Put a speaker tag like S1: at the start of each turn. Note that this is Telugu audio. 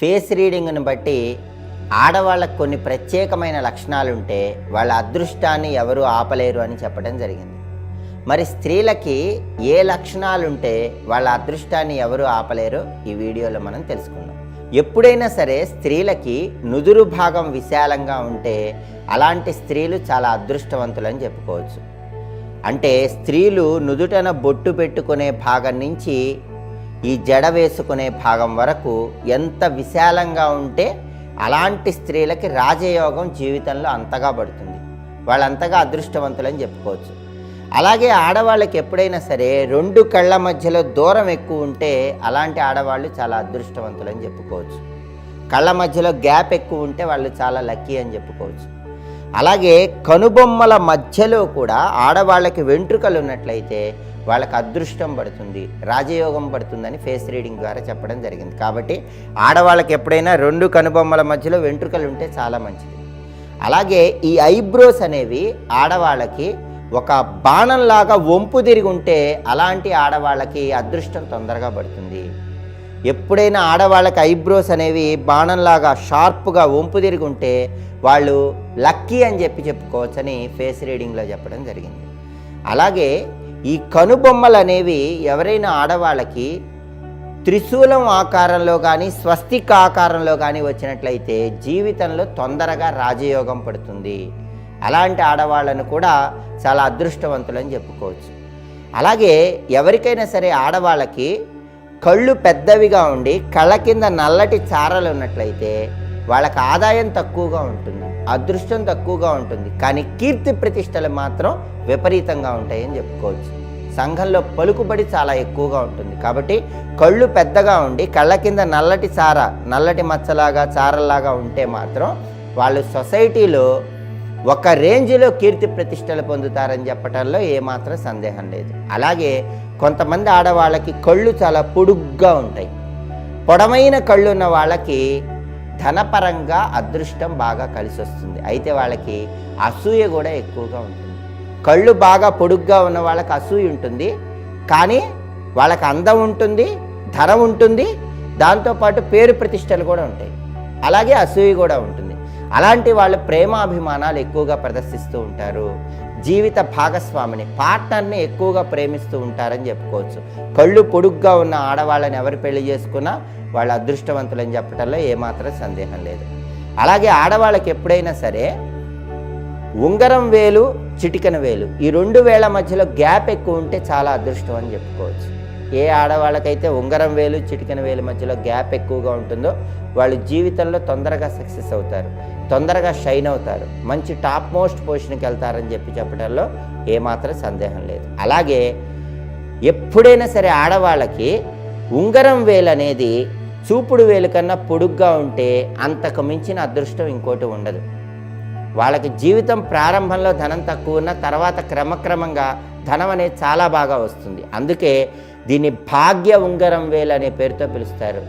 S1: ఫేస్ రీడింగ్ని బట్టి ఆడవాళ్ళకు కొన్ని ప్రత్యేకమైన లక్షణాలు ఉంటే వాళ్ళ అదృష్టాన్ని ఎవరు ఆపలేరు అని చెప్పడం జరిగింది. మరి స్త్రీలకి ఏ లక్షణాలు ఉంటే వాళ్ళ అదృష్టాన్ని ఎవరు ఆపలేరు? ఈ వీడియోలో మనం తెలుసుకుందాం. ఎప్పుడైనా సరే స్త్రీలకి నుదురు భాగం విశాలంగా ఉంటే అలాంటి స్త్రీలు చాలా అదృష్టవంతులని చెప్పుకోవచ్చు. అంటే స్త్రీలు నుదుటన బొట్టు పెట్టుకునే భాగం నుంచి ఈ జడ వేసుకునే భాగం వరకు ఎంత విశాలంగా ఉంటే అలాంటి స్త్రీలకి రాజయోగం జీవితంలో అంతగా పడుతుంది. వాళ్ళంతగా అదృష్టవంతులని చెప్పుకోవచ్చు. అలాగే ఆడవాళ్ళకి ఎప్పుడైనా సరే రెండు కళ్ళ మధ్యలో దూరం ఎక్కువ ఉంటే అలాంటి ఆడవాళ్ళు చాలా అదృష్టవంతులని చెప్పుకోవచ్చు. కళ్ళ మధ్యలో గ్యాప్ ఎక్కువ ఉంటే వాళ్ళు చాలా లక్కీ అని చెప్పుకోవచ్చు. అలాగే కనుబొమ్మల మధ్యలో కూడా ఆడవాళ్ళకి వెంట్రుకలు ఉన్నట్లయితే వాళ్ళకి అదృష్టం పడుతుంది రాజయోగం పడుతుందని ఫేస్ రీడింగ్ ద్వారా చెప్పడం జరిగింది. కాబట్టి ఆడవాళ్ళకి ఎప్పుడైనా రెండు కనుబొమ్మల మధ్యలో వెంట్రుకలు ఉంటే చాలా మంచిది. అలాగే ఈ ఐబ్రోస్ అనేవి ఆడవాళ్ళకి ఒక బాణంలాగా వంపు తిరిగి ఉంటే అలాంటి ఆడవాళ్ళకి అదృష్టం తొందరగా పడుతుంది. ఎప్పుడైనా ఆడవాళ్ళకి ఐబ్రోస్ అనేవి బాణంలాగా షార్ప్గా వంపు తిరిగి ఉంటే వాళ్ళు లక్కీ అని చెప్పి చెప్పుకోవచ్చని ఫేస్ రీడింగ్లో చెప్పడం జరిగింది. అలాగే ఈ కనుబొమ్మలు అనేవి ఎవరైనా ఆడవాళ్ళకి త్రిశూలం ఆకారంలో కానీ స్వస్తిక ఆకారంలో కానీ వచ్చినట్లయితే జీవితంలో తొందరగా రాజయోగం పడుతుంది. అలాంటి ఆడవాళ్ళను కూడా చాలా అదృష్టవంతులని చెప్పుకోవచ్చు. అలాగే ఎవరికైనా సరే ఆడవాళ్ళకి కళ్ళు పెద్దవిగా ఉండి కళ్ళ కింద నల్లటి చారలు ఉన్నట్లయితే వాళ్ళకి ఆదాయం తక్కువగా ఉంటుంది అదృష్టం తక్కువగా ఉంటుంది కానీ కీర్తి ప్రతిష్టలు మాత్రం విపరీతంగా ఉంటాయని చెప్పుకోవచ్చు. సంఘంలో పలుకుబడి చాలా ఎక్కువగా ఉంటుంది. కాబట్టి కళ్ళు పెద్దగా ఉండి కళ్ళ కింద నల్లటి చార నల్లటి మచ్చలాగా చారలాగా ఉంటే మాత్రం వాళ్ళు సొసైటీలో ఒక రేంజ్లో కీర్తి ప్రతిష్టలు పొందుతారని చెప్పడంలో ఏమాత్రం సందేహం లేదు. అలాగే కొంతమంది ఆడవాళ్ళకి కళ్ళు చాలా పొడుగ్గా ఉంటాయి. పొడమైన కళ్ళు ఉన్న వాళ్ళకి ధనపరంగా అదృష్టం బాగా కలిసి వస్తుంది అయితే వాళ్ళకి అసూయ కూడా ఎక్కువగా ఉంటుంది. కళ్ళు బాగా పొడుగ్గా ఉన్న వాళ్ళకి అసూయ ఉంటుంది. కానీ వాళ్ళకి అందం ఉంటుంది ధనం ఉంటుంది దాంతోపాటు పేరు ప్రతిష్టలు కూడా ఉంటాయి. అలాగే అసూయ కూడా ఉంటుంది. అలాంటి వాళ్ళు ప్రేమాభిమానాలు ఎక్కువగా ప్రదర్శిస్తూ ఉంటారు. జీవిత భాగస్వామిని పార్ట్నర్ని ఎక్కువగా ప్రేమిస్తూ ఉంటారని చెప్పుకోవచ్చు. కళ్ళు పొడుగ్గా ఉన్న ఆడవాళ్ళని ఎవరు పెళ్ళి చేసుకున్నా వాళ్ళ అదృష్టవంతులని చెప్పడంలో ఏమాత్రం సందేహం లేదు. అలాగే ఆడవాళ్ళకి ఎప్పుడైనా సరే ఉంగరం వేలు చిటికన వేలు ఈ రెండు వేల మధ్యలో గ్యాప్ ఎక్కువ ఉంటే చాలా అదృష్టం అని చెప్పుకోవచ్చు. ఏ ఆడవాళ్ళకైతే ఉంగరం వేలు చిటికెన వేలు మధ్యలో గ్యాప్ ఎక్కువగా ఉంటుందో వాళ్ళు జీవితంలో తొందరగా సక్సెస్ అవుతారు. తొందరగా షైన్ అవుతారు. మంచి టాప్ మోస్ట్ పొజిషన్కి వెళ్తారని చెప్పి చెప్పడంలో ఏమాత్రం సందేహం లేదు. అలాగే ఎప్పుడైనా సరే ఆడవాళ్ళకి ఉంగరం వేలు అనేది చూపుడు వేలు కన్నా పొడుగ్గా ఉంటే అంతకు మించిన అదృష్టం ఇంకోటి ఉండదు. వాళ్ళకి జీవితం ప్రారంభంలో ధనం తక్కువ ఉన్న తర్వాత క్రమక్రమంగా ధనం అనేది చాలా బాగా వస్తుంది. అందుకే దీన్ని భాగ్య ఉంగరం వేలు అనే పేరుతో పిలుస్తారు.